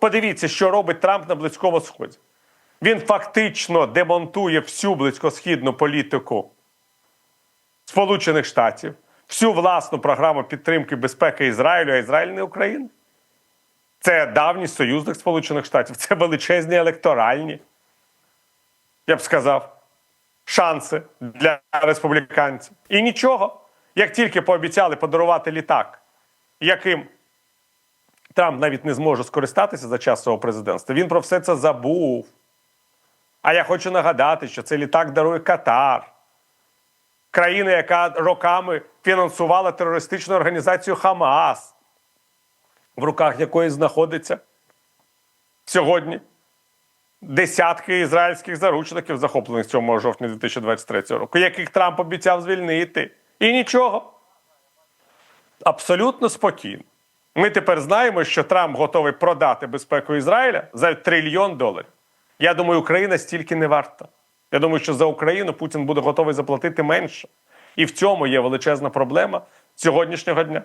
Подивіться, що робить Трамп на Близькому Сході. Він фактично демонтує всю близькосхідну політику Сполучених Штатів, всю власну програму підтримки безпеки Ізраїлю, а Ізраїль не Україна. Це давній союзник Сполучених Штатів, це величезні електоральні, я б сказав, шанси для республіканців. І нічого, як тільки пообіцяли подарувати літак, яким Трамп навіть не зможе скористатися за час свого президентства, він про все це забув. А я хочу нагадати, що цей літак дарує Катар, країна, яка роками фінансувала терористичну організацію Хамас, в руках якої знаходиться сьогодні десятки ізраїльських заручників, захоплених 7 жовтня 2023 року, яких Трамп обіцяв звільнити. І нічого. Абсолютно спокійно. Ми тепер знаємо, що Трамп готовий продати безпеку Ізраїля за трильйон доларів. Я думаю, Україна стільки не варта. Я думаю, що за Україну Путін буде готовий заплатити менше. І в цьому є величезна проблема сьогоднішнього дня.